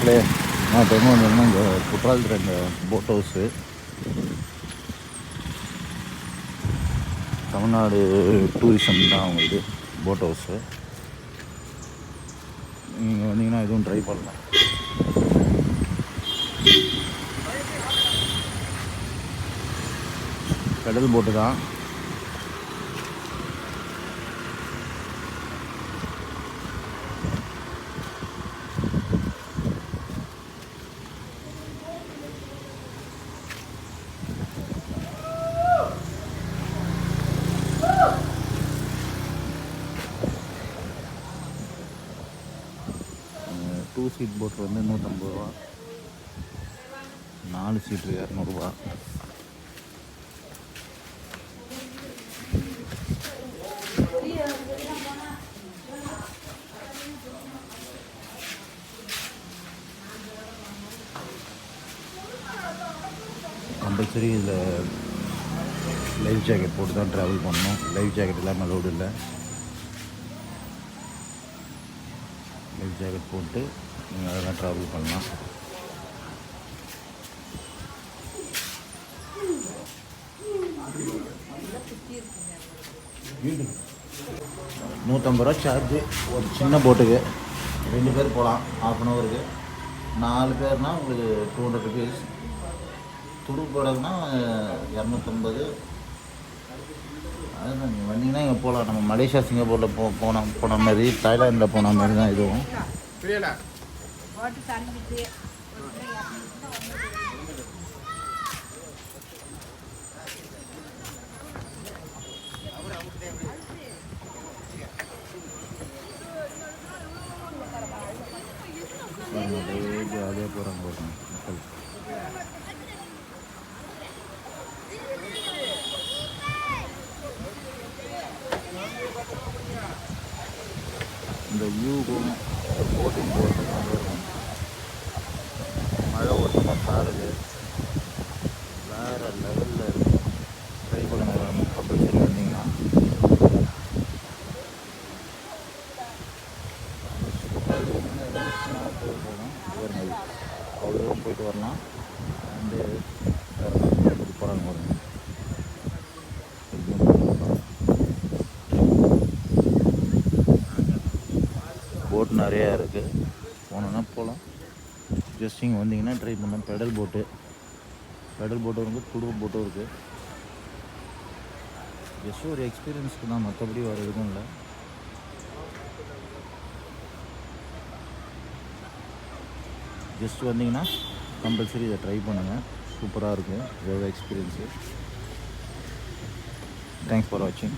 மக்களே நான் இப்போ எங்கே வந்தேன்னா இங்கே குற்றாலத்தில் இந்த போட் ஹவுஸு தமிழ்நாடு டூரிசம் தான் அவங்க இது போட் ஹவுஸு நீங்கள் வந்தீங்கன்னா எதுவும் ட்ரை பண்ணலாம். கடல் போட்டு தான். டூ சீட் போட் வந்து நூற்றம்பது ரூபா. நாலு சீட்டு இரநூறுபா கம்பல்சரி இதில் லைஃப் ஜாக்கெட் போட்டு தான் ட்ராவல் பண்ணணும். லைஃப் ஜாக்கெட் இல்லாமல் லோடு இல்லை. லைஃப் ஜாக்கெட் போட்டு நீங்கள் அதெல்லாம் ட்ராவல் பண்ணலாம். நூற்றம்பது ரூபா சார்ஜு ஒரு சின்ன போட்டுக்கு ரெண்டு பேர் போகலாம் ஹாஃப் அன் ஹவருக்கு நாலு பேர்னால் உங்களுக்கு டூ ஹண்ட்ரட் ருபீஸ் துடு இரநூத்தம்பது அதுதான் நீங்கள் வந்தீங்கன்னா இங்கே போகலாம் நம்ம மலேசியா சிங்கப்பூரில் போ போன போன மாதிரி தாய்லாண்டில் போன மாதிரி தான் இதுவும். ஜாலியாக போகிறாங்க மக்கள். இந்த வியூவும் போட்டிங் போகிறது மழை ஓட்டமாக பாருது வேறு லெவலில் இருக்கும் ட்ரை பண்ணுங்க. கம்பல்சரி வந்தீங்கன்னா. போகணும் அவ்வளோ போயிட்டு வரலாம். போட் நிறையா இருக்குது போனோன்னா போகலாம் ஜஸ்ட் இங்கே வந்தீங்கன்னா ட்ரை பண்ணலாம். பெடல் போட்டு பெடல் போட்டும் இருக்குது குடும்ப போட்டும் இருக்குது ஜஸ்ட் ஒரு எக்ஸ்பீரியன்ஸ்க்கு தான். மற்றபடி வேறு எதுவும் இல்லை. ஜஸ்ட் வந்தீங்கன்னா கம்பல்சரி இதை ட்ரை பண்ணுங்கள் சூப்பராக இருக்கும் இதோட எக்ஸ்பீரியன்ஸு தேங்க்ஸ் ஃபார் வாட்சிங்